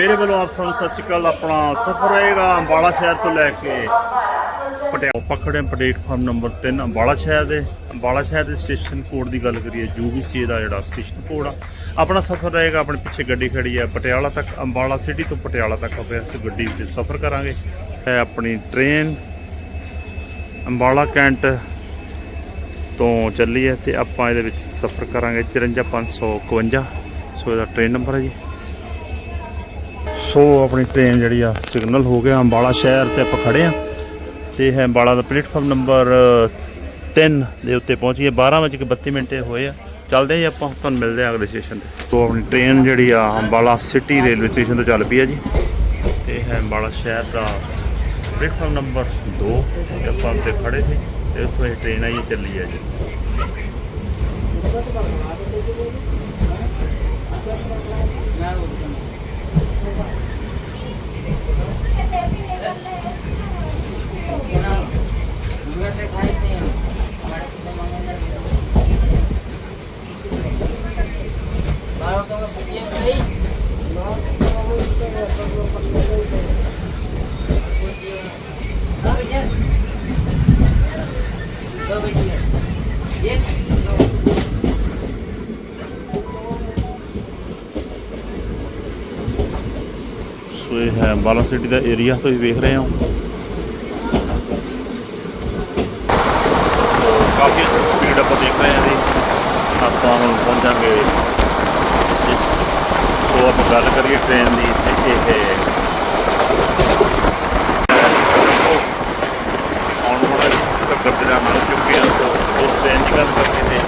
ਮੇਰੇ ਵੱਲੋਂ ਆਪ ਸਭ ਸਤਿ ਸ਼੍ਰੀ ਅਕਾਲ। ਆਪਣਾ ਸਫ਼ਰ ਰਹੇਗਾ ਅੰਬਾਲਾ ਸ਼ਹਿਰ ਤੋਂ ਲੈ ਕੇ ਪਟਿਆਲਾ। ਪਖੜੇ ਪਲੇਟਫਾਰਮ ਨੰਬਰ 3 ਅੰਬਾਲਾ ਸ਼ਹਿਰ ਦੇ। ਅੰਬਾਲਾ ਸ਼ਹਿਰ ਦੇ ਸਟੇਸ਼ਨ ਕੋਡ ਦੀ ਗੱਲ ਕਰੀਏ ਯੂਬੀਸੀ ਦਾ ਜਿਹੜਾ ਸਟੇਸ਼ਨ ਕੋਡ ਆ। ਆਪਣਾ ਸਫ਼ਰ ਰਹੇਗਾ, ਆਪਣੇ ਪਿੱਛੇ ਗੱਡੀ ਖੜੀ ਹੈ ਪਟਿਆਲਾ ਤੱਕ, ਅੰਬਾਲਾ ਸਿਟੀ ਤੋਂ ਪਟਿਆਲਾ ਤੱਕ ਆਪਾਂ ਇਸ ਗੱਡੀ ਵਿੱਚ ਸਫ਼ਰ ਕਰਾਂਗੇ। ਇਹ ਆਪਣੀ ਟ੍ਰੇਨ ਅੰਬਾਲਾ ਕੈਂਟ ਤੋਂ ਚੱਲੀ ਹੈ ਤੇ ਆਪਾਂ ਇਹਦੇ ਵਿੱਚ ਸਫ਼ਰ ਕਰਾਂਗੇ। 54551 ਸੋ ਇਹਦਾ ਟ੍ਰੇਨ ਨੰਬਰ ਹੈ ਜੀ। ਸੋ ਆਪਣੀ ਟ੍ਰੇਨ ਜਿਹੜੀ ਆ ਸਿਗਨਲ ਹੋ ਗਿਆ ਅੰਬਾਲਾ ਸ਼ਹਿਰ ਤੇ ਆਪਾਂ ਖੜੇ ਆ। ਤੇ ਇਹ ਅੰਬਾਲਾ ਦਾ ਪਲੇਟਫਾਰਮ ਨੰਬਰ 3 ਦੇ ਉੱਤੇ ਪਹੁੰਚੀਏ 12:32 ਮਿੰਟ ਹੋਏ ਆ। ਚੱਲਦੇ ਆ ਜੀ ਆਪਾਂ, ਤੁਹਾਨੂੰ ਮਿਲਦੇ ਆ ਅਗਲੇ ਸਟੇਸ਼ਨ ਤੇ। ਸੋ ਆਪਣੀ ਟ੍ਰੇਨ ਜਿਹੜੀ ਆ, ਅੰਬਾਲਾ ਸਿਟੀ ਰੇਲਵੇ ਸਟੇਸ਼ਨ ਤੋਂ ਚੱਲ ਪਈ ਆ ਜੀ। ਤੇ ਇਹ ਹੈ ਅੰਬਾਲਾ ਸ਼ਹਿਰ ਦਾ ਪਲੇਟਫਾਰਮ ਨੰਬਰ 2 ਆਪਾਂ ਉੱਤੇ ਖੜੇ ਸੀ ਤੇ ਉੱਥੋਂ ਇਹ ਟ੍ਰੇਨ ਆਈ ਚੱਲੀ ਆ ਜੀ। ਬਾਲਾ ਸਿਟੀ ਦਾ ਏਰੀਆ ਤੁਸੀਂ ਵੇਖ ਰਹੇ ਹੋ। ਕਾਫੀ ਸਪੀਡ ਆਪਾਂ ਦੇਖ ਰਹੇ ਹਾਂ ਜੀ। ਆਪਾਂ ਹੁਣ ਪਹੁੰਚਾਂਗੇ ਇਸ ਸੋ ਆਪਾਂ ਗੱਲ ਕਰੀਏ ਟ੍ਰੇਨ ਦੀ ਤੇ ਇਹ ਆਉਣ ਵਾਲਾ ਟੱਕਰ ਦੇ ਨਾਲ ਕਿਉਂਕਿ ਇਸ ਟ੍ਰੇਨ ਦੀ ਗੱਲ ਕਰਦੇ ਨੇ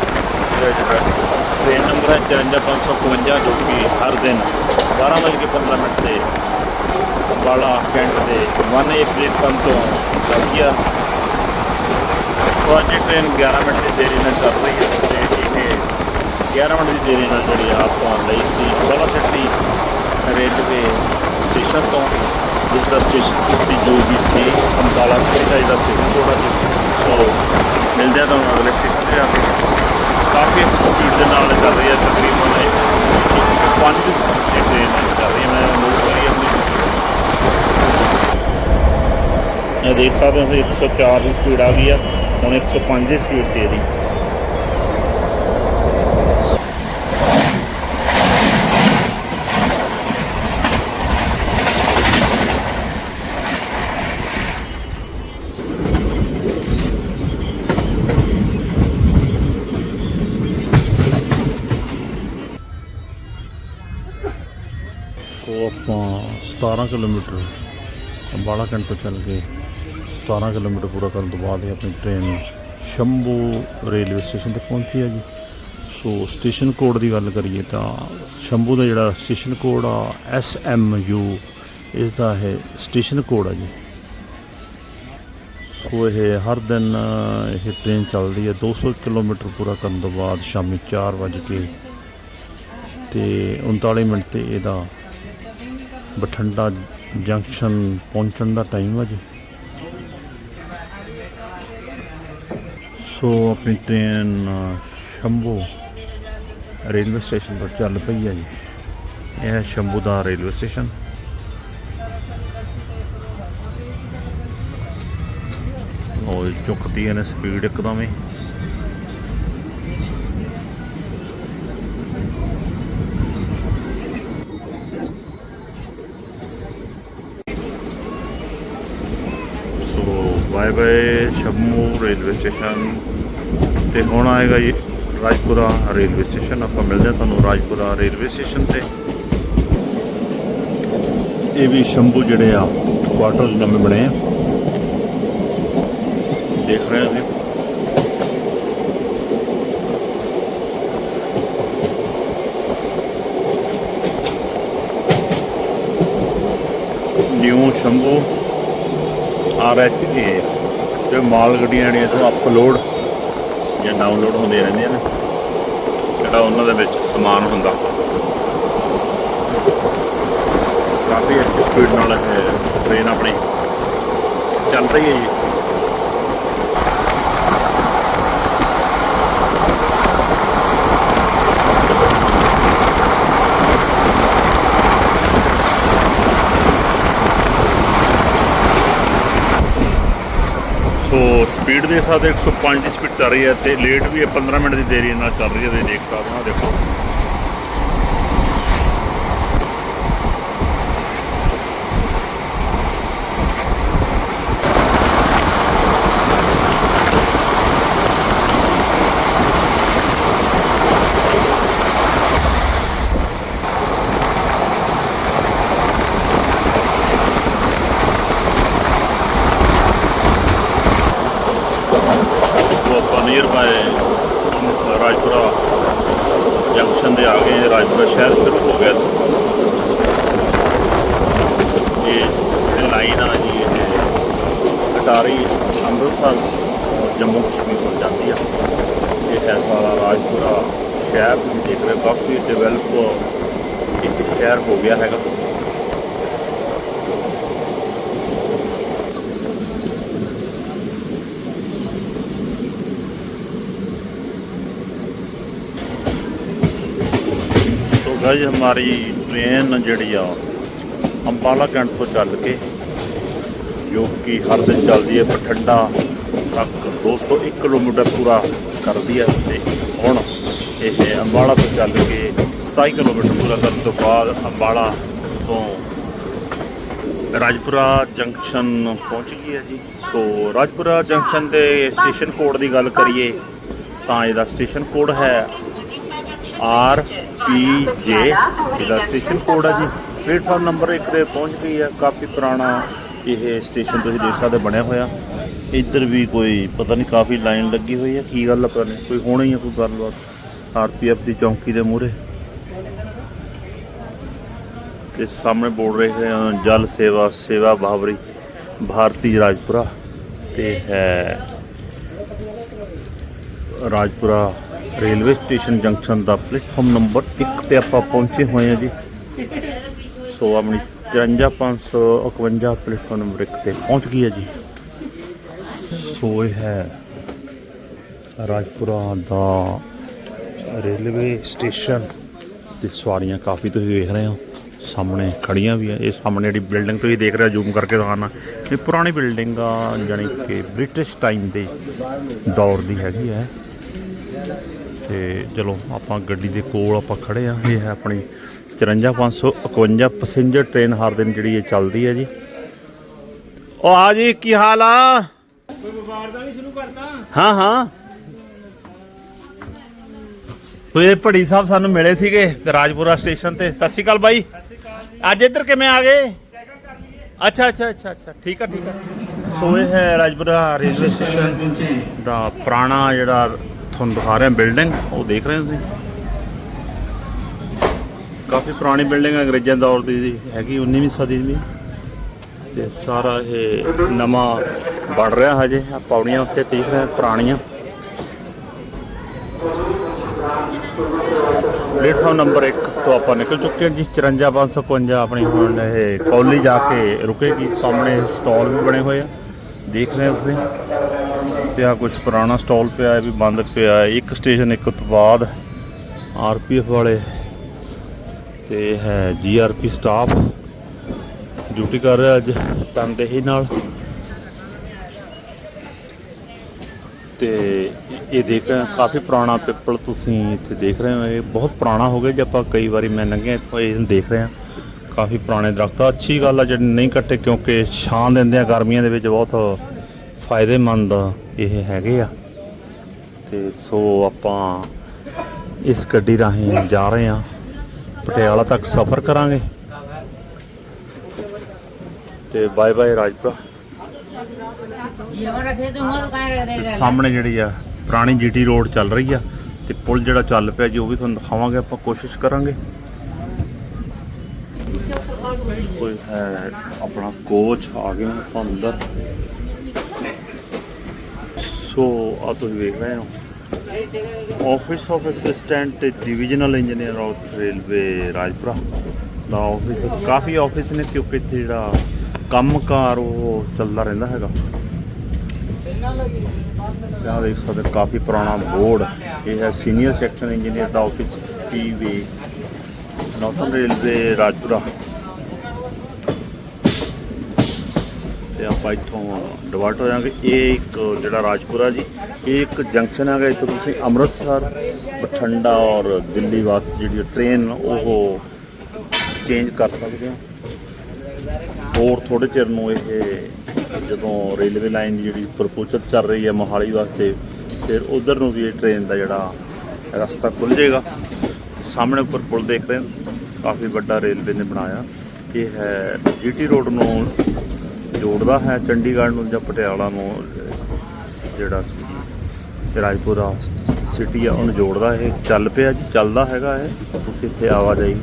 ਟ੍ਰੇਨ ਨੰਬਰ ਹੈ 54552 ਜੋ ਕਿ ਹਰ ਦਿਨ 12:15 ਮਿੰਟ ਤੇ ਅੰਬਾਲਾ ਪਿੰਡ ਦੇ 1A ਪਲੇਟਫਾਰਮ ਤੋਂ ਚੱਲਦੀ ਆ ਤੁਹਾਡੀ ਟ੍ਰੇਨ 11 ਮਿੰਟ ਦੀ ਦੇਰੀ ਨਾਲ ਚੱਲ ਰਹੀ ਹੈ ਤੇ ਇਹ 11 ਮਿੰਟ ਦੀ ਦੇਰੀ ਨਾਲ ਜਿਹੜੀ ਆ ਆਪਾਂ ਲਈ ਸੀ ਅੰਬਾਲਾ ਸਿਟੀ ਰੇਲਵੇ ਸਟੇਸ਼ਨ ਤੋਂ, ਜਿਸ ਦਾ ਸਟੇਸ਼ਨ ਕੋਡ ਜੋ ਵੀ ਸੀ, ਅੰਬਾਲਾ ਸਿਟੀ ਦਾ ਇਹਦਾ ਸੀ ਕੋਡ ਜਿਹਾ ਸੋ ਮਿਲਦੇ ਆ ਤੁਹਾਨੂੰ ਅਗਲੇ ਸਟੇਸ਼ਨ ਤੇ ਜਾ ਕੇ। ਕਾਫੀ ਅੱਛੀ ਸਪੀਡ ਦੇ ਨਾਲ ਚੱਲ ਰਹੀ ਹੈ, ਤਕਰੀਬਨ 105 ਦੀ ਟ੍ਰੇਨ ਚੱਲ ਰਹੀ ਹੈ। ਮੈਂ ਨੋਟ ਕਰੀ ਆਪਣੀ ਇਹ ਦੇਖ ਸਕਦੇ ਹੋ 104 ਦੀ ਸਪੀਡ ਆ ਗਈ ਆ, ਹੁਣ 105 ਦੀ ਸਪੀਡ ਤੇ ਇਹਦੀ। ਆਪਾਂ 17 ਕਿਲੋਮੀਟਰ, ਅੰਬਾਲਾ ਕੈਂਟ ਤੋਂ ਚੱਲ ਗਏ 17 ਕਿਲੋਮੀਟਰ ਪੂਰਾ ਕਰਨ ਤੋਂ ਬਾਅਦ ਇਹ ਆਪਣੀ ਟ੍ਰੇਨ ਸ਼ੰਭੂ ਰੇਲਵੇ ਸਟੇਸ਼ਨ ਤੇ ਪਹੁੰਚੀ ਹੈ ਜੀ ਸੋ ਸਟੇਸ਼ਨ ਕੋਡ ਦੀ ਗੱਲ ਕਰੀਏ ਤਾਂ ਸ਼ੰਭੂ ਦਾ ਜਿਹੜਾ ਸਟੇਸ਼ਨ ਕੋਡ ਆ ਐਸ ਐਮ ਯੂ ਇਸ ਦਾ ਹੈ ਸਟੇਸ਼ਨ ਕੋਡ ਆ ਜੀ। ਸੋ ਇਹ ਹਰ ਦਿਨ, ਇਹ ਟ੍ਰੇਨ ਚੱਲਦੀ ਹੈ 200 ਕਿਲੋਮੀਟਰ ਪੂਰਾ ਕਰਨ ਤੋਂ ਬਾਅਦ ਸ਼ਾਮੀ 4 ਵਜੇ ਕੇ ਤੇ 39 ਮਿੰਟ ਤੇ ਇਹਦਾ ਬਠਿੰਡਾ ਜੰਕਸ਼ਨ ਪਹੁੰਚਣ ਦਾ ਟਾਈਮ ਆ ਜੀ। ਸੋ ਆਪਣੀ ਟ੍ਰੇਨ, ਸ਼ੰਭੂ ਰੇਲਵੇ ਸਟੇਸ਼ਨ ਤੋਂ ਚੱਲ ਪਈ ਹੈ ਜੀ। ਇਹ ਹੈ ਸ਼ੰਭੂ ਦਾ ਰੇਲਵੇ ਸਟੇਸ਼ਨ। ਉਹ ਚੁੱਕਦੀ ਹੈ ਨੇ ਸਪੀਡ ਇੱਕਦਮ ਹੀ। Bye bye Shambhu railway station ਤੇ ਹੁਣ ਆਏਗਾ ਜੀ ਰਾਜਪੁਰਾ ਰੇਲਵੇ ਸਟੇਸ਼ਨ। ਆਪਾਂ ਮਿਲਦੇ ਹਾਂ ਤੁਹਾਨੂੰ ਰਾਜਪੁਰਾ ਰੇਲਵੇ ਸਟੇਸ਼ਨ ਤੇ। ਇਹ ਵੀ ਸ਼ੰਭੂ ਜਿਹੜੇ ਆ ਕੁਆਟਰ ਨਵੇਂ ਬਣੇ ਆ। ਦੇਖ ਰਹੇ ਹੋ new Shambhu. R H A ਤੇ ਮਾਲ ਗੱਡੀਆਂ ਜਿਹੜੀਆਂ ਤੋਂ ਅਪਲੋਡ ਜਾਂ ਡਾਊਨਲੋਡ ਹੁੰਦੀਆਂ ਰਹਿੰਦੀਆਂ ਨੇ, ਜਿਹੜਾ ਉਹਨਾਂ ਦੇ ਵਿੱਚ ਸਮਾਨ ਹੁੰਦਾ। ਕਾਫੀ ਅੱਛੀ ਸਪੀਡ ਨਾਲ ਇਹ ਟ੍ਰੇਨ ਆਪਣੀ ਚੱਲ ਰਹੀ ਹੈ ਜੀ। ਸੋ ਸਪੀਡ ਦੇ ਹਿਸਾਬ ਨਾਲ 105 ਦੀ ਸਪੀਡ ਚੱਲ ਰਹੀ ਹੈ ਤੇ ਲੇਟ ਵੀ ਹੈ 15 ਮਿੰਟ ਦੀ ਦੇਰੀ ਨਾਲ ਚੱਲ ਰਹੀ ਹੈ, ਤੁਸੀਂ ਦੇਖ ਸਕਦੇ ਹੋ ਦੇਖੋ ਉਹ ਆਪਾਂ near by Rajpura junction Rajpura ਸ਼ਹਿਰ ਸ਼ੁਰੂ ਹੋ ਗਿਆ ਇਹ ਲਾਈਨ ਆ ਜੀ, ਇਹ ਅਟਾਰੀ ਅੰਮ੍ਰਿਤਸਰ, ਜੰਮੂ ਕਸ਼ਮੀਰ ਤੋਂ ਜਾਂਦੀ ਆ। ਇਹ ਹੈ ਸਾਰਾ ਰਾਜਪੁਰਾ ਸ਼ਹਿਰ, ਤੁਸੀਂ ਦੇਖ ਰਹੇ ਕਾਫੀ ਡਿਵੈਲਪ ਇੱਕ ਸ਼ਹਿਰ ਹੋ ਗਿਆ ਹੈਗਾ। तो गाइस हमारी ट्रेन ਜਿਹੜੀ ਆ ਅੰਬਾਲਾ ਕੈਂਟ ਤੋਂ ਚੱਲ ਕੇ ਜੋ ਕਿ ਹਰ ਦਿਨ ਚੱਲਦੀ ਹੈ ਬਠਿੰਡਾ ਤੱਕ 201 ਕਿਲੋਮੀਟਰ ਪੂਰਾ ਕਰਦੀ ਹੈ ਤੇ ਹੁਣ ਇਹ ਅੰਬਾਲਾ ਤੋਂ ਚੱਲ ਕੇ 27 ਕਿਲੋਮੀਟਰ ਪੂਰਾ ਕਰਨ ਤੋਂ ਬਾਅਦ ਅੰਬਾਲਾ ਤੋਂ ਰਾਜਪੁਰਾ ਜੰਕਸ਼ਨ ਪਹੁੰਚ ਗਈ ਹੈ ਜੀ ਸੋ ਰਾਜਪੁਰਾ ਜੰਕਸ਼ਨ ਦੇ ਸਟੇਸ਼ਨ ਕੋਡ ਦੀ ਗੱਲ ਕਰੀਏ ਤਾਂ ਇਹਦਾ ਸਟੇਸ਼ਨ ਕੋਡ ਹੈ ਆਰ ਪੀ ਜੇ, ਇਹਦਾ ਸਟੇਸ਼ਨ ਕੋਡ ਹੈ ਜੀ। ਪਲੇਟਫਾਰਮ ਨੰਬਰ 1 ਤੇ ਪਹੁੰਚ ਗਈ ਆ, ਕਾਫੀ ਪੁਰਾਣਾ ਇਹ ਸਟੇਸ਼ਨ ਤੁਸੀਂ ਦੇਖ ਸਕਦੇ ਬਣਿਆ ਹੋਇਆ। ਇੱਧਰ ਵੀ ਕੋਈ, ਪਤਾ ਨਹੀਂ ਕਾਫੀ ਲਾਈਨ ਲੱਗੀ ਹੋਈ ਹੈ ਕੀ ਗੱਲ ਆ, ਪਤਾ ਨਹੀਂ, ਕੋਈ ਹੋਣੀ ਹੈ ਕੋਈ ਗੱਲਬਾਤ? ਆਰਪੀਐਫ ਦੀ ਚੌਂਕੀ ਦੇ ਮੂਹਰੇ। ਤੇ ਸਾਹਮਣੇ ਬੋਲ ਰਹੇ ਹਨ ਜਲ ਸੇਵਾ ਸੇਵਾ ਭਾਵਰੀ ਭਾਰਤੀ ਰਾਜਪੁਰਾ। ਤੇ ਹੈ ਰਾਜਪੁਰਾ ਰੇਲਵੇ ਸਟੇਸ਼ਨ ਜੰਕਸ਼ਨ ਦਾ ਪਲੇਟਫਾਰਮ ਨੰਬਰ 1 ਤੇ ਆਪਾਂ ਪਹੁੰਚੇ ਹੋਏ ਹਾਂ ਜੀ। ਸੋ ਆਪਣੀ 54551 ਪਲੇਟਫਾਰਮ ਨੰਬਰ 1 ਤੇ ਪਹੁੰਚ ਗਈ ਹੈ ਜੀ। ਸੋ ਇਹ ਹੈ ਰਾਜਪੁਰਾ ਦਾ ਰੇਲਵੇ ਸਟੇਸ਼ਨ ਤੇ ਸਵਾਰੀਆਂ ਕਾਫੀ ਤੁਸੀਂ ਵੇਖ ਰਹੇ ਹੋ। ਸਾਹਮਣੇ ਖੜੀਆਂ ਵੀ ਆ। ਇਹ ਸਾਹਮਣੇ ਜਿਹੜੀ ਬਿਲਡਿੰਗ ਤੁਸੀਂ ਦੇਖ ਰਹੇ ਹੋ, ਜ਼ੂਮ ਕਰਕੇ ਦਿਖਾਣਾ ਇਹ ਪੁਰਾਣੀ ਬਿਲਡਿੰਗ ਆ, ਜਾਣੀ ਕਿ ਬ੍ਰਿਟਿਸ਼ ਟਾਈਮ ਦੇ ਦੌਰ ਦੀ ਹੈਗੀ ਹੈ। ਤੇ ਚਲੋ ਆਪਾਂ ਗੱਡੀ ਦੇ ਕੋਲ ਆਪਾਂ ਖੜੇ ਆ ਇਹ ਹੈ ਆਪਣੀ 54551 ਪੈਸੇਂਜਰ ਟ੍ਰੇਨ ਹਰ ਦਿਨ ਜਿਹੜੀ ਇਹ ਚੱਲਦੀ ਹੈ ਜੀ। ਉਹ ਆ ਜੀ ਕੀ ਹਾਲ ਆ? ਕੋਈ ਵਪਾਰ ਦਾ ਵੀ ਸ਼ੁਰੂ ਕਰਤਾ? ਹਾਂ ਹਾਂ। ਤੋ ਭੜੀ ਸਾਹਿਬ ਸਾਨੂੰ ਮਿਲੇ ਸੀਗੇ ਰਾਜਪੁਰਾ ਸਟੇਸ਼ਨ ਤੇ। ਸਤਿ ਸ਼੍ਰੀ ਅਕਾਲ ਬਾਈ। ਅੱਜ ਇੱਧਰ ਕਿਵੇਂ ਆ ਗਏ? ਅੱਛਾ ਅੱਛਾ ਅੱਛਾ ਅੱਛਾ। ਠੀਕ ਆ ਠੀਕ ਆ। ਸੋ ਇਹ ਹੈ ਰਾਜਪੁਰਾ ਰੇਲਵੇ ਸਟੇਸ਼ਨ ਦਾ ਪੁਰਾਣਾ ਜਿਹੜਾ ਤੁਹਾਨੂੰ ਦਿਖਾ ਰਿਹਾ ਬਿਲਡਿੰਗ, ਉਹ ਦੇਖ ਰਹੇ ਹੋ ਤੁਸੀਂ? ਕਾਫੀ ਪੁਰਾਣੀ ਬਿਲਡਿੰਗ ਅੰਗਰੇਜ਼ਾਂ ਦੌਰ ਦੀ ਹੈਗੀ 19ਵੀਂ ਸਦੀ ਦੀ। ਤੇ ਸਾਰਾ ਇਹ ਨਵਾਂ ਬਣ ਰਿਹਾ ਹਜੇ ਆ ਪੌੜੀਆਂ ਉੱਤੇ ਦੇਖ ਰਹੇ ਪੁਰਾਣੀਆਂ। ਪਲੇਟਫਾਰਮ ਨੰਬਰ 1 ਤੋਂ ਆਪਾਂ ਨਿਕਲ ਚੁੱਕੇ ਹਾਂ ਜੀ 54551 ਆਪਣੀ ਹੁਣ ਇਹ ਕੌਲੀ ਜਾ ਕੇ ਰੁਕੇਗੀ, ਸਾਹਮਣੇ ਸਟਾਲ ਵੀ ਬਣੇ ਹੋਏ ਆ। ਦੇਖ ਰਹੇ ਹੋ ਤੁਸੀਂ? ਤੇ ਆ ਕੁਝ ਪੁਰਾਣਾ ਸਟਾਲ ਪਿਆ ਹੈ ਵੀ ਬੰਦ ਪਿਆ। ਹੈ ਇੱਕ ਸਟੇਸ਼ਨ ਇੱਕ ਤੋਂ ਬਾਅਦ ਆਰਪੀਐਫ ਵਾਲੇ ਤੇ ਇਹ ਹੈ ਜੀਆਰਪੀ ਸਟਾਫ ਡਿਊਟੀ ਕਰ ਰਿਹਾ ਅੱਜ ਤਨਦੇਹੀ ਨਾਲ। ਤੇ ਇਹ ਦੇਖ ਰਹੇ ਕਾਫੀ ਪੁਰਾਣਾ ਪਿੱਪਲ ਤੁਸੀਂ ਇੱਥੇ ਦੇਖ ਰਹੇ ਹੋ। ਇਹ ਬਹੁਤ ਪੁਰਾਣਾ ਹੋ ਗਿਆ ਜੇ, ਆਪਾਂ ਕਈ ਵਾਰੀ ਮੈਂ ਲੰਘਿਆ ਇੱਥੋਂ, ਇਹ ਦੇਖ ਰਹੇ ਹਾਂ। ਕਾਫੀ ਪੁਰਾਣੇ ਦਰਖਤ ਅੱਛੀ ਗੱਲ ਆ, ਜਿਹੜੇ ਨਹੀਂ ਕੱਟੇ, ਕਿਉਂਕਿ ਛਾਂ ਦਿੰਦੇ ਆ ਗਰਮੀਆਂ ਦੇ ਵਿੱਚ ਬਹੁਤ। ਫਾਇਦੇਮੰਦ ਇਹ ਹੈਗੇ ਆ। ਤੇ ਸੋ ਆਪਾਂ ਇਸ ਗੱਡੀ ਰਾਹੀਂ ਜਾ ਰਹੇ ਆ ਪਟਿਆਲਾ ਤੱਕ ਸਫ਼ਰ ਕਰਾਂਗੇ। ਤੇ ਬਾਏ ਬਾਏ ਰਾਜਪੁਰਾ। ਸਾਹਮਣੇ ਜਿਹੜੀ ਆ ਪੁਰਾਣੀ ਜੀਟੀ ਰੋਡ ਚੱਲ ਰਹੀ ਆ। ਤੇ ਪੁਲ ਜਿਹੜਾ ਚੱਲ ਪਿਆ ਜੀ ਉਹ ਵੀ ਤੁਹਾਨੂੰ ਦਿਖਾਵਾਂਗੇ, ਆਪਾਂ ਕੋਸ਼ਿਸ਼ ਕਰਾਂਗੇ। ਕੋਈ ਹੈ ਆਪਣਾ ਕੋਚ ਆ ਗਿਆ ਆਪਾਂ ਅੰਦਰ। ਸੋ ਆ ਤੁਸੀਂ ਵੇਖ ਰਹੇ ਹੋ। Office of assistant divisional engineer of railway Rajpura the office ਕਾਫੀ ਆਫਿਸ ਨੇ ਕਿਉਂਕਿ ਇੱਥੇ ਜਿਹੜਾ ਕੰਮਕਾਰ ਉਹ ਚੱਲਦਾ ਰਹਿੰਦਾ ਹੈਗਾ। ਚਾਹ ਦੇਖ ਸਕਦੇ ਕਾਫੀ ਪੁਰਾਣਾ ਬੋਰਡ। ਇਹ ਹੈ ਸੀਨੀਅਰ ਸੈਕਸ਼ਨ ਇੰਜੀਨੀਅਰ ਦਾ ਆਫਿਸ ਪੀਵੇ ਨਾਰਥਨ ਰੇਲਵੇ ਰਾਜਪੁਰਾ ਤੇ ਆਪਾਂ ਇੱਥੋਂ ਡਿਵਰਟ ਹੋ ਜਾਾਂਗੇ ਇਹ ਇੱਕ ਜਿਹੜਾ ਰਾਜਪੁਰਾ ਜੀ, ਇਹ ਇੱਕ ਜੰਕਸ਼ਨ ਹੈਗਾ ਇੱਥੋਂ ਤੁਸੀਂ ਅੰਮ੍ਰਿਤਸਰ, ਬਠਿੰਡਾ ਔਰ ਦਿੱਲੀ ਵਾਸਤੇ ਜਿਹੜੀ ਟ੍ਰੇਨ ਉਹ ਚੇਂਜ ਕਰ ਸਕਦੇ ਹੋ। ਹੋਰ ਥੋੜੇ ਚਿਰ ਨੂੰ ਇਹ ਜਦੋਂ ਰੇਲਵੇ ਲਾਈਨ ਦੀ ਜਿਹੜੀ ਪ੍ਰਪੋਜ਼ਲ ਚੱਲ ਰਹੀ ਹੈ ਮੋਹਾਲੀ ਵਾਸਤੇ, ਫਿਰ ਉਧਰ ਨੂੰ ਵੀ ਇਹ ਟ੍ਰੇਨ ਦਾ ਜਿਹੜਾ ਰਸਤਾ ਖੁੱਲ ਜਾਏਗਾ। ਸਾਹਮਣੇ ਉੱਪਰ ਪੁਲ ਦੇਖ ਰਹੇ ਹੋ। ਕਾਫੀ ਵੱਡਾ ਰੇਲਵੇ ਨੇ ਬਣਾਇਆ। ਇਹ ਹੈ ਜੀਟੀ ਰੋਡ ਨੂੰ ਜੋੜਦਾ ਹੈ ਚੰਡੀਗੜ੍ਹ ਨੂੰ ਜਾਂ ਪਟਿਆਲਾ ਨੂੰ, ਜਿਹੜਾ ਰਾਜਪੁਰਾ ਸਿਟੀ ਆ, ਉਹਨੂੰ ਜੋੜਦਾ ਇਹ। ਚੱਲ ਪਿਆ ਜੀ, ਚੱਲਦਾ ਹੈਗਾ ਇਹ। ਤੁਸੀਂ ਇੱਥੇ ਆਵਾਜਾਈ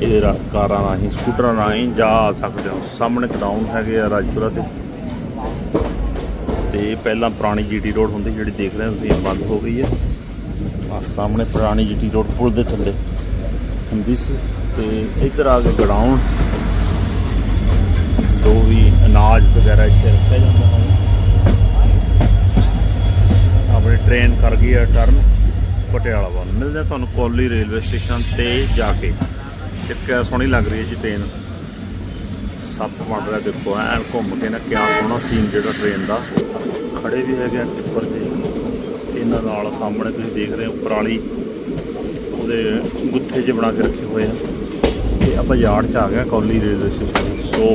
ਇਹਦੇ ਰਾ, ਕਾਰਾਂ ਰਾਹੀਂ, ਸਕੂਟਰਾਂ ਰਾਹੀਂ ਜਾ ਆ ਸਕਦੇ ਹੋ। ਸਾਹਮਣੇ ਗਰਾਊਂਡ ਹੈਗੇ ਆ ਰਾਜਪੁਰਾ ਤੇ ਤੇ ਪਹਿਲਾਂ ਪੁਰਾਣੀ ਜੀਟੀ ਰੋਡ ਹੁੰਦੀ, ਜਿਹੜੀ ਦੇਖ ਰਹੇ ਹੋ ਤੁਸੀਂ ਬੰਦ ਹੋ ਗਈ ਹੈ। ਆ ਸਾਹਮਣੇ ਪੁਰਾਣੀ ਜੀਟੀ ਰੋਡ, ਪੁਲ ਦੇ ਥੱਲੇ। ਹੁੰਦੀ ਸੀ। ਤੇ ਇੱਧਰ ਆ ਕੇ ਗਰਾਊਂਡ ਜੋ ਵੀ ਅਨਾਜ ਵਗੈਰਾ ਇੱਥੇ ਰੱਖਿਆ ਜਾਂਦਾ ਹੈ। ਆਪਣੀ ਟ੍ਰੇਨ ਕਰ ਗਈ ਹੈ ਟਰਨ ਪਟਿਆਲਾ ਵੱਲ। ਮਿਲਦੇ ਤੁਹਾਨੂੰ ਕੋਲੀ ਰੇਲਵੇ ਸਟੇਸ਼ਨ ਤੇ ਜਾ ਕੇ। ਤੇ ਸੋਹਣੀ ਲੱਗ ਰਹੀ ਹੈ ਜੀ ਟ੍ਰੇਨ ਸੱਪ ਬਣ ਰਿਹਾ ਦੇਖੋ, ਐਨ ਘੁੰਮ ਕੇ ਨਾ ਕਿਆ ਸੋਹਣਾ ਸੀਨ ਜਿਹੜਾ ਟ੍ਰੇਨ ਦਾ। ਖੜੇ ਵੀ ਹੈਗੇ ਆ ਟਿੱਪਰ ਤੇ। ਇਹਨਾਂ ਨਾਲ ਸਾਹਮਣੇ ਤੁਸੀਂ ਦੇਖ ਰਹੇ ਹੋ, ਪਰਾਲੀ ਉਹਦੇ ਗੁੱਥੇ 'ਚ ਬਣਾ ਕੇ ਰੱਖੇ ਹੋਏ ਆ। ਤੇ ਆਪਾਂ ਯਾਰਡ 'ਚ ਆ ਗਏ ਹਾਂ ਰੇਲਵੇ ਸਟੇਸ਼ਨ ਸੋ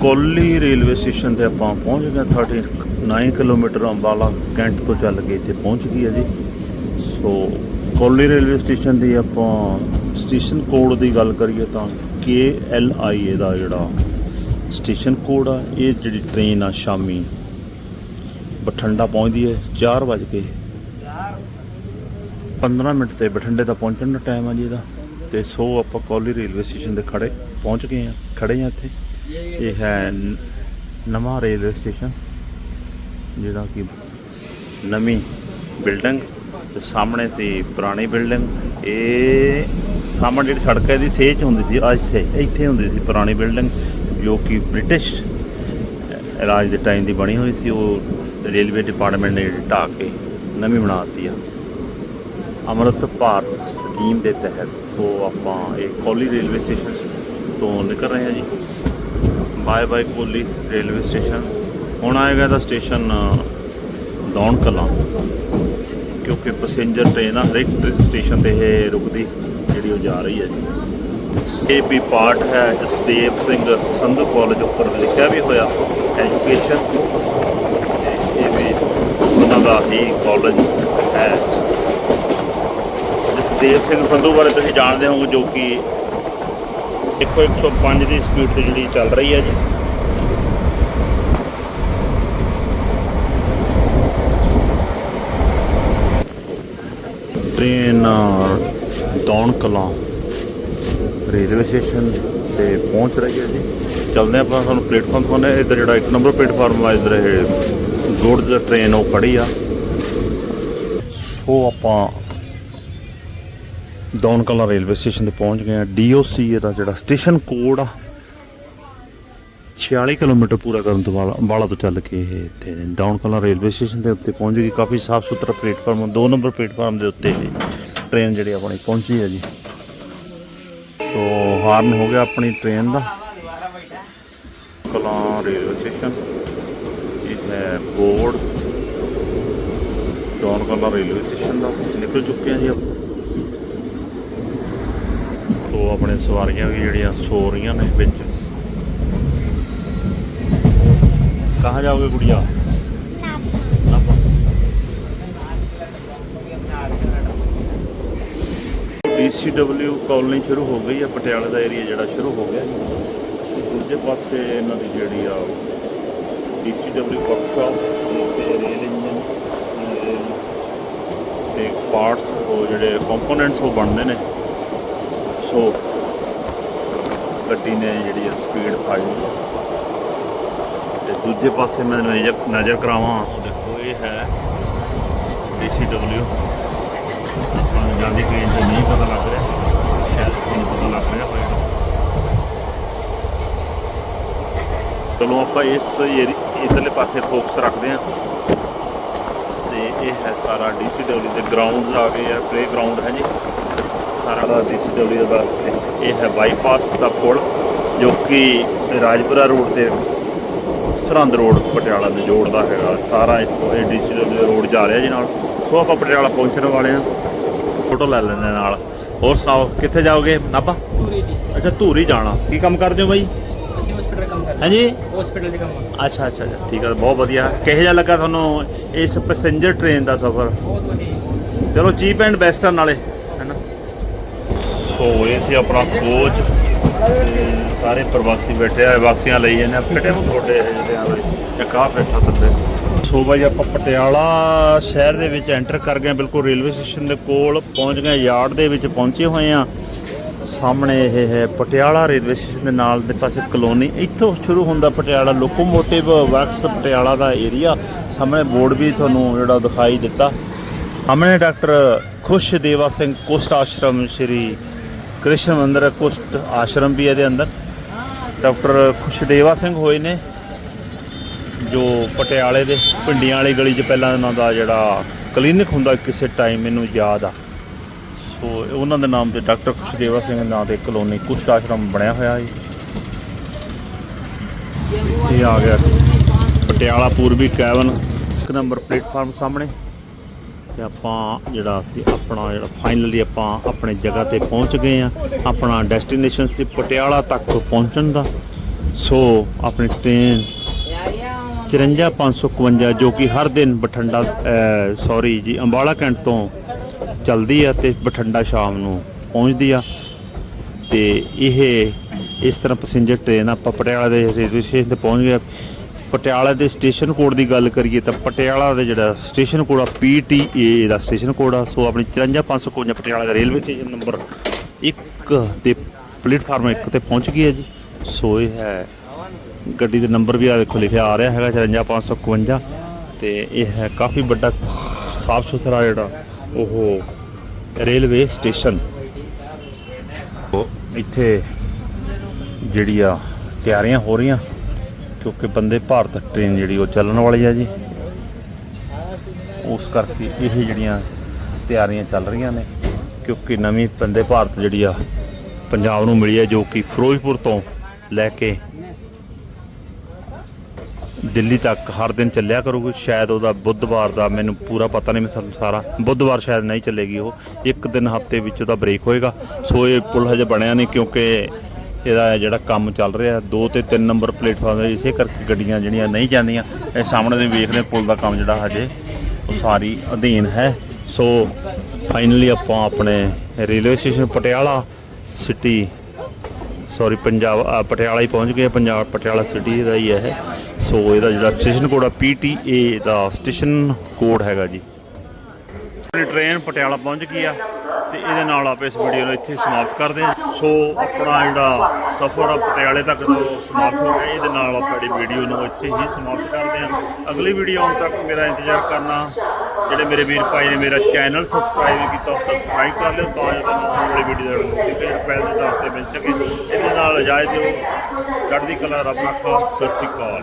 ਕੋਲੀ ਰੇਲਵੇ ਸਟੇਸ਼ਨ ਤੇ ਆਪਾਂ ਪਹੁੰਚ ਗਏ 39 ਕਿਲੋਮੀਟਰ ਅੰਬਾਲਾ ਕੈਂਟ ਤੋਂ ਚੱਲ ਕੇ ਇੱਥੇ ਪਹੁੰਚ ਗਈ ਹੈ ਜੀ। ਸੋ ਕੋਲੀ ਰੇਲਵੇ ਸਟੇਸ਼ਨ ਦੀ ਆਪਾਂ ਸਟੇਸ਼ਨ ਕੋਡ ਦੀ ਗੱਲ ਕਰੀਏ ਤਾਂ ਕੇ ਐਲ ਆਈ ਇਹਦਾ ਜਿਹੜਾ ਸਟੇਸ਼ਨ ਕੋਡ ਆ, ਇਹ ਜਿਹੜੀ ਟ੍ਰੇਨ ਆ ਸ਼ਾਮੀ ਬਠਿੰਡਾ ਪਹੁੰਚਦੀ ਹੈ 4 ਵਜੇ ਕੇ 15 ਮਿੰਟ ਤੇ ਬਠਿੰਡੇ ਦਾ ਪਹੁੰਚਣ ਦਾ ਟਾਈਮ ਆ ਜੀ ਇਹਦਾ। ਤੇ ਸੋ ਆਪਾਂ ਕੋਲੀ ਰੇਲਵੇ ਸਟੇਸ਼ਨ ਤੇ ਖੜੇ ਪਹੁੰਚ ਗਏ ਆ ਖੜੇ ਆ ਇੱਥੇ। ਇਹ ਹੈ ਨਵਾਂ ਰੇਲਵੇ ਸਟੇਸ਼ਨ, ਜਿਹੜਾ ਕਿ ਨਵੀਂ ਬਿਲਡਿੰਗ ਤੇ ਸਾਹਮਣੇ ਸੀ ਪੁਰਾਣੀ ਬਿਲਡਿੰਗ। ਇਹ ਸਾਹਮਣੇ ਜਿਹੜੀ ਸੜਕ ਹੈ ਦੀ ਸੇਚ ਹੁੰਦੀ ਸੀ ਆ ਇੱਥੇ ਇੱਥੇ ਹੁੰਦੀ ਸੀ ਪੁਰਾਣੀ ਬਿਲਡਿੰਗ, ਜੋ ਕਿ ਬ੍ਰਿਟਿਸ਼ ਰਾਜ ਦੇ ਟਾਈਮ ਦੀ ਬਣੀ ਹੋਈ ਸੀ। ਉਹ ਰੇਲਵੇ ਡਿਪਾਰਟਮੈਂਟ ਨੇ ਜਿਹੜੀ ਢਾਹ ਕੇ ਨਵੀਂ ਬਣਾ ਦਿੱਤੀ ਆ। ਅੰਮ੍ਰਿਤ ਭਾਰਤ ਸਕੀਮ ਦੇ ਤਹਿਤ ਸੋ ਆਪਾਂ ਇਹ ਕੋਲੀ ਰੇਲਵੇ ਸਟੇਸ਼ਨ ਤੋਂ ਨਿਕਲ ਰਹੇ ਹਾਂ ਜੀ। Bye bye Kauli railway station. ਹੁਣ ਆਏਗਾ ਦਾ ਸਟੇਸ਼ਨ ਦੌਣ ਕਲਾਂ। ਕਿਉਂਕਿ ਪੈਸੇਂਜਰ ਟ੍ਰੇਨ ਆ, ਹਰੇਕ ਸਟੇਸ਼ਨ ਤੇ ਇਹ ਰੁਕਦੀ, ਜਿਹੜੀ ਉਹ ਜਾ ਰਹੀ ਹੈ ਜੀ। ਇਹ ਵੀ ਪਾਰਟ ਹੈ, ਜਸਦੇਵ ਸਿੰਘ ਸੰਧੂ ਕਾਲਜ ਉੱਪਰ ਲਿਖਿਆ ਵੀ ਹੋਇਆ ਐਜੂਕੇਸ਼ਨ ਇਹ ਵੀ ਉਹਨਾਂ ਦਾ ਹੀ ਕਾਲਜ ਹੈ। ਜਸਦੇਵ ਸਿੰਘ ਸੰਧੂ ਬਾਰੇ ਤੁਸੀਂ ਜਾਣਦੇ ਹੋਵੋਗੇ ਜੋ ਕਿ 105 ਦੀ ਸਪੀਡ ਤੇ ਜਿਹੜੀ ਚੱਲ ਰਹੀ ਹੈ ਜੀ। Train Daun Kalan railway station ਤੇ ਪਹੁੰਚ ਰਹੀ ਹੈ ਜੀ। ਚੱਲਦੇ ਹਾਂ ਆਪਾਂ ਤੁਹਾਨੂੰ ਪਲੇਟਫਾਰਮ ਤੋਂ ਇੱਧਰ ਜਿਹੜਾ ਇੱਕ ਨੰਬਰ ਪਲੇਟਫਾਰਮ ਆ ਇੱਧਰ ਇਹ ਗੁੜਜ਼ ਟ੍ਰੇਨ ਉਹ ਖੜੀ ਆ। ਸੋ ਆਪਾਂ ਦੌਣ ਰੇਲਵੇ ਸਟੇਸ਼ਨ ਤੇ ਪਹੁੰਚ ਗਏ ਆ। ਡੀਓਸੀ ਦਾ ਜਿਹੜਾ ਸਟੇਸ਼ਨ ਕੋਡ ਆ 46 ਕਿਲੋਮੀਟਰ ਪੂਰਾ ਕਰਨ ਤੋਂ ਬਾਅਦ ਅੰਬਾਲਾ ਤੋਂ ਚੱਲ ਕੇ ਇਹ ਇੱਥੇ ਡਾਊਨ ਰੇਲਵੇ ਸਟੇਸ਼ਨ ਦੇ ਉੱਤੇ ਪਹੁੰਚ ਗਈ। ਕਾਫੀ ਸਾਫ਼ ਸੁਥਰਾ ਪਲੇਟਫਾਰਮ ਦੋ ਨੰਬਰ ਪਲੇਟਫਾਰਮ ਦੇ ਉੱਤੇ ਇਹ ਟ੍ਰੇਨ ਜਿਹੜੀ ਆਪਣੀ ਪਹੁੰਚੀ ਹੈ ਜੀ। ਸੋ ਹਾਰਨ ਹੋ ਗਿਆ ਆਪਣੀ ਟ੍ਰੇਨ ਦਾ। ਕਲਾਂ ਰੇਲਵੇ ਸਟੇਸ਼ਨ ਇਹ ਬੋਰਡ ਡਾਊਨ ਰੇਲਵੇ ਸਟੇਸ਼ਨ ਦਾ ਨਿਕਲ ਚੁੱਕੇ ਹਾਂ ਜੀ ਆਪਾਂ। ਸੋ ਆਪਣੇ ਸਵਾਰੀਆਂ ਵੀ ਜਿਹੜੀਆਂ ਸੋ ਰਹੀਆਂ ਨੇ ਵਿੱਚ। ਕਹਾਂ ਜਾਓਗੇ ਗੁੜੀਆ? ਡੀਸੀਡਬਲਯੂ ਕਾਲੋਨੀ ਸ਼ੁਰੂ ਹੋ ਗਈ ਹੈ ਪਟਿਆਲੇ ਦਾ ਏਰੀਆ ਜਿਹੜਾ ਸ਼ੁਰੂ ਹੋ ਗਿਆ ਦੂਜੇ ਪਾਸੇ ਇਹਨਾਂ ਦੀ ਜਿਹੜੀ ਆ ਡੀਸੀਡਬਲਯੂ ਵਰਕਸ਼ਾਪ ਤੇ ਰੇਲ ਇੰਜਨ ਤੇ ਪਾਰਟਸ ਉਹ ਜਿਹੜੇ ਕੰਪੋਨੈਂਟਸ ਉਹ ਬਣਦੇ ਨੇ। ਸੋ ਗੱਡੀ ਨੇ ਜਿਹੜੀ ਸਪੀਡ ਫਾਈ ਤੇ ਦੂਜੇ ਪਾਸੇ ਮੈਂ ਨਜ਼ਰ ਨਜ਼ਰ ਕਰਾਵਾਂ। ਉਹ ਦੇਖੋ ਇਹ ਹੈ DCW ਆਪਾਂ ਨੂੰ ਜਾਂਦੀ ਟ੍ਰੇਨ ਤੇ ਨਹੀਂ ਪਤਾ ਲੱਗ ਰਿਹਾ। ਸ਼ਾਇਦ ਤੁਹਾਨੂੰ ਪਤਾ ਲੱਗ ਰਿਹਾ ਹੋਵੇਗਾ ਚਲੋ ਆਪਾਂ ਇਸ ਇੱਧਰਲੇ ਪਾਸੇ ਫੋਕਸ ਰੱਖਦੇ ਹਾਂ। ਤੇ ਇਹ ਹੈ ਸਾਰਾ DCW ਦੇ ਗਰਾਊਂਡ ਆ ਗਏ ਆ ਪਲੇ ਗਰਾਊਂਡ ਹੈ ਜੀ। ਸਾਰਾ ਦਾ DCW ਦਾ ਇਹ ਹੈ ਬਾਈਪਾਸ ਦਾ ਪੁਲ ਜੋ ਕਿ ਰਾਜਪੁਰਾ ਰੋਡ ਤੇ ਸਰਹੰਦ ਰੋਡ ਪਟਿਆਲਾ ਦੇ ਜੋੜਦਾ ਹੈਗਾ। ਸਾਰਾ ਇੱਥੋਂ ਏਡੀਸੀ ਦੇ ਰੋਡ ਜਾ ਰਿਹਾ ਜੀ ਨਾਲ। ਸੋ ਆਪਾਂ ਪਟਿਆਲਾ ਪਹੁੰਚਣ ਵਾਲੇ ਆ ਫੋਟੋ ਲੈ ਲੈਣੇ ਨਾਲ। ਹੋਰ ਸੁਣਾਓ ਕਿੱਥੇ ਜਾਓਗੇ? ਨਾਭਾ? ਪੂਰੀ ਜੀ। ਅੱਛਾ ਧੂਰੀ ਜਾਣਾ। ਕੀ ਕੰਮ ਕਰਦੇ ਹੋ ਬਾਈ? ਅਸੀਂ ਹਸਪੀਟਲ ਕੰਮ ਕਰਦੇ ਹਾਂਜੀ? ਹਸਪੀਟਲ ਦੇ ਕੰਮ ਅੱਛਾ ਅੱਛਾ ਅੱਛਾ। ਠੀਕ ਹੈ ਬਹੁਤ ਵਧੀਆ। ਕਿਹੋ ਜਿਹਾ ਲੱਗਾ ਤੁਹਾਨੂੰ ਇਸ ਪੈਸੇਂਜਰ ਟ੍ਰੇਨ ਦਾ ਸਫ਼ਰ? ਬਹੁਤ ਵਧੀਆ ਚਲੋ ਚੀਪ ਐਂਡ ਬੈਸਟ ਆ ਨਾਲੇ। ਹੈਨਾ ਸੋ ਸੀ ਆਪਣਾ ਕੋਚ ਸਾਰੇ ਪ੍ਰਵਾਸੀ ਬੈਠੇ ਆ, ਵਾਸੀਆਂ ਲਈ ਜਾਂਦੇ ਆ ਫਿੱਟੇ ਤੁਹਾਡੇ ਜਿਹੜੇ ਆ ਬਈ ਇੱਕ ਬੈਠਾ ਥੱਲੇ ਸੋ ਬਾਈ, ਆਪਾਂ ਪਟਿਆਲਾ ਸ਼ਹਿਰ ਦੇ ਵਿੱਚ ਐਂਟਰ ਕਰ ਗਏ ਬਿਲਕੁਲ ਰੇਲਵੇ ਸਟੇਸ਼ਨ ਦੇ ਕੋਲ ਪਹੁੰਚ ਗਏ ਯਾਰਡ ਦੇ ਵਿੱਚ ਪਹੁੰਚੇ ਹੋਏ ਆ ਸਾਹਮਣੇ ਇਹ ਹੈ ਪਟਿਆਲਾ ਰੇਲਵੇ ਸਟੇਸ਼ਨ ਦੇ ਨਾਲ ਦੇ ਪਾਸੇ ਕਲੋਨੀ, ਇੱਥੋਂ ਸ਼ੁਰੂ ਹੁੰਦਾ ਪਟਿਆਲਾ ਲੋਕੋਮੋਟਿਵ ਵਰਕਸ ਪਟਿਆਲਾ ਦਾ ਏਰੀਆ ਸਾਹਮਣੇ ਬੋਰਡ ਵੀ ਤੁਹਾਨੂੰ ਜਿਹੜਾ ਦਿਖਾਈ ਦਿੱਤਾ। ਸਾਹਮਣੇ ਡਾਕਟਰ ਖੁਸ਼ ਦੇਵਾ ਸਿੰਘ, ਕੁਸ਼ਟ ਆਸ਼ਰਮ, ਸ਼੍ਰੀ ਕ੍ਰਿਸ਼ਨ ਮੰਦਰ ਕੁਸ਼ਟ ਆਸ਼ਰਮ ਵੀ ਇਹਦੇ ਅੰਦਰ। ਡਾਕਟਰ ਖੁਸ਼ਦੇਵਾ ਸਿੰਘ ਹੋਏ ਨੇ, ਜੋ ਪਟਿਆਲੇ ਦੇ ਪਿੰਡੀਆਂ ਵਾਲੀ ਗਲੀ 'ਚ ਪਹਿਲਾਂ ਉਹਨਾਂ ਦਾ ਜਿਹੜਾ ਕਲੀਨਿਕ ਹੁੰਦਾ ਕਿਸੇ ਟਾਈਮ ਮੈਨੂੰ ਯਾਦ ਆ। ਸੋ ਉਹਨਾਂ ਦੇ ਨਾਮ ਤੇ ਡਾਕਟਰ ਖੁਸ਼ਦੇਵਾ ਸਿੰਘ ਦੇ ਤੇ ਕਲੋਨੀ, ਕੁਸ਼ਟ ਆਸ਼ਰਮ ਬਣਿਆ ਹੋਇਆ ਹੈ ਇਹ ਆ ਗਿਆ ਪਟਿਆਲਾ ਪੂਰਬੀ ਕੈਵਨ ਇੱਕ ਨੰਬਰ ਪਲੇਟਫਾਰਮ ਸਾਹਮਣੇ। ਤੇ ਆਪਾਂ ਜਿਹੜਾ ਸੀ, ਆਪਣਾ ਜਿਹੜਾ ਫਾਈਨਲੀ ਆਪਾਂ ਆਪਣੇ ਜਗ੍ਹਾ ਤੇ ਪਹੁੰਚ ਗਏ ਆ ਆਪਣਾ ਡੈਸਟੀਨੇਸ਼ਨ ਸੀ ਪਟਿਆਲਾ ਤੱਕ ਪਹੁੰਚਣ ਦਾ। ਸੋ ਆਪਣੀ ਟ੍ਰੇਨ 54551 ਜੋ ਕਿ ਹਰ ਦਿਨ ਬਠਿੰਡਾ ਸੌਰੀ ਜੀ, ਅੰਬਾਲਾ ਕੈਂਟ ਤੋਂ ਚਲਦੀ ਆ ਤੇ ਬਠਿੰਡਾ ਸ਼ਾਮ ਨੂੰ ਪਹੁੰਚਦੀ ਆ। ਤੇ ਇਹ, ਇਸ ਤਰ੍ਹਾਂ ਪੈਸੇਂਜਰ ਟ੍ਰੇਨ ਆਪਾਂ ਪਟਿਆਲਾ ਦੇ ਰੇਲਵੇ ਸਟੇਸ਼ਨ ਤੇ ਪਹੁੰਚ ਗਏ। ਪਟਿਆਲਾ ਦੇ ਸਟੇਸ਼ਨ ਕੋਡ ਦੀ ਗੱਲ ਕਰੀਏ ਤਾਂ ਪਟਿਆਲਾ ਦਾ ਜਿਹੜਾ ਸਟੇਸ਼ਨ ਕੋਡ ਆ PTA ਦਾ ਸਟੇਸ਼ਨ ਕੋਡ ਆ। ਸੋ ਆਪਣੀ 54551 ਪਟਿਆਲਾ ਦਾ ਰੇਲਵੇ ਸਟੇਸ਼ਨ ਨੰਬਰ 1 ਤੇ ਪਲੇਟਫਾਰਮ 1 ਤੇ ਪਹੁੰਚ ਗਈ ਹੈ ਜੀ। ਸੋ ਇਹ ਹੈ, ਗੱਡੀ ਦੇ ਨੰਬਰ ਵੀ ਆ ਦੇਖੋ ਲਿਖਿਆ ਆ ਰਿਹਾ ਹੈਗਾ 54551 ਤੇ ਇਹ ਹੈ ਕਾਫੀ ਵੱਡਾ ਸਾਫ਼ ਸੁਥਰਾ ਜਿਹੜਾ ਉਹ ਰੇਲਵੇ ਸਟੇਸ਼ਨ। ਇੱਥੇ ਜਿਹੜੀ ਆ ਤਿਆਰੀਆਂ ਹੋ ਰਹੀਆਂ। ਕਿਉਂਕਿ ਬੰਦੇ ਭਾਰਤ ਟ੍ਰੇਨ ਜਿਹੜੀ ਉਹ ਚੱਲਣ ਵਾਲੀ ਆ ਜੀ। ਉਸ ਕਰਕੇ ਇਹ ਜਿਹੜੀਆਂ ਤਿਆਰੀਆਂ ਚੱਲ ਰਹੀਆਂ ਨੇ, ਕਿਉਂਕਿ ਨਵੀਂ ਬੰਦੇ ਭਾਰਤ ਜਿਹੜੀ ਆ, ਪੰਜਾਬ ਨੂੰ ਮਿਲੀ ਹੈ ਜੋ ਕਿ ਫਿਰੋਜ਼ਪੁਰ ਤੋਂ ਲੈ ਕੇ ਦਿੱਲੀ ਤੱਕ ਹਰ ਦਿਨ ਚੱਲਿਆ ਕਰੂਗੀ। ਸ਼ਾਇਦ ਉਹਦਾ ਬੁੱਧਵਾਰ ਦਾ ਮੈਨੂੰ ਪੂਰਾ ਪਤਾ ਨਹੀਂ ਮੈਨੂੰ ਸਾਰਾ। ਬੁੱਧਵਾਰ ਸ਼ਾਇਦ ਨਹੀਂ ਚੱਲੇਗੀ ਉਹ। ਇੱਕ ਦਿਨ ਹਫ਼ਤੇ ਵਿੱਚ ਉਹਦਾ ਬ੍ਰੇਕ ਹੋਏਗਾ। ਸੋ ਇਹ ਪੁਲ ਹਜੇ ਬਣਿਆ ਨਹੀਂ ਕਿਉਂਕਿ ਇਹਦਾ ਜਿਹੜਾ ਕੰਮ ਚੱਲ ਰਿਹਾ, ਦੋ ਤੇ ਤਿੰਨ ਨੰਬਰ ਪਲੇਟਫਾਰਮ ਹੈ, ਇਸੇ ਕਰਕੇ ਗੱਡੀਆਂ ਜਿਹੜੀਆਂ ਨਹੀਂ ਜਾਂਦੀਆਂ। ਇਹ ਸਾਹਮਣੇ ਦੇ ਵੇਖ ਰਹੇ ਪੁਲ ਦਾ ਕੰਮ ਜਿਹੜਾ ਹਜੇ ਉਹ ਸਾਰੀ ਅਧੀਨ ਹੈ। ਸੋ ਫਾਈਨਲੀ ਆਪਾਂ ਆਪਣੇ railway station Patiala city sorry Punjab Patiala ਹੀ ਪਹੁੰਚ ਗਏ ਪੰਜਾਬ ਪਟਿਆਲਾ ਸਿਟੀ ਦਾ ਹੀ ਹੈ। ਸੋ ਇਹਦਾ ਜਿਹੜਾ ਸਟੇਸ਼ਨ ਕੋਡ ਆ PTA ਦਾ ਸਟੇਸ਼ਨ ਕੋਡ ਹੈਗਾ ਜੀ। ਆਪਣੀ ਟ੍ਰੇਨ ਪਟਿਆਲਾ ਪਹੁੰਚ ਗਈ ਆ। ਤੇ ਇਹਦੇ ਨਾਲ ਆਪਾਂ ਇਸ ਵੀਡੀਓ ਨੂੰ ਇੱਥੇ ਸਮਾਪਤ ਕਰਦੇ ਹਾਂ। ਸੋ ਆਪਣਾ ਜਿਹੜਾ ਸਫ਼ਰ ਆ ਪਟਿਆਲੇ ਤੱਕ ਦਾ ਉਹ ਸਮਾਪਤ ਹੋ ਗਿਆ। ਇਹਦੇ ਨਾਲ ਆਪਾਂ ਜਿਹੜੀ ਵੀਡੀਓ ਨੂੰ ਇੱਥੇ ਹੀ ਸਮਾਪਤ ਕਰਦੇ ਹਾਂ। ਅਗਲੀ ਵੀਡੀਓ ਆਉਣ ਤੱਕ ਮੇਰਾ ਇੰਤਜ਼ਾਰ ਕਰਨਾ, ਜਿਹੜੇ ਮੇਰੇ ਵੀਰ ਭਾਈ ਨੇ ਮੇਰਾ ਚੈਨਲ ਸਬਸਕ੍ਰਾਈਬ ਕੀਤਾ, ਉਹ ਸਬਸਕ੍ਰਾਈਬ ਕਰ ਲਿਓ ਤਾਂ ਜੋ ਤੁਹਾਨੂੰ ਆਉਣ ਵਾਲੀ ਵੀਡੀਓ ਦਾ ਨੋਟੀਫਿਕੇਸ਼ਨ ਪਹਿਲ ਦੇ ਤੌਰ ਤੇ ਮਿਲ ਸਕੇ। ਇਹਦੇ ਨਾਲ ਇਜਾਜ਼ਤ ਦਿਓ। ਚੜ੍ਹਦੀ ਕਲਾ ਰੱਬ ਰੱਖਾ ਸਤਿ ਸ਼੍ਰੀ ਅਕਾਲ।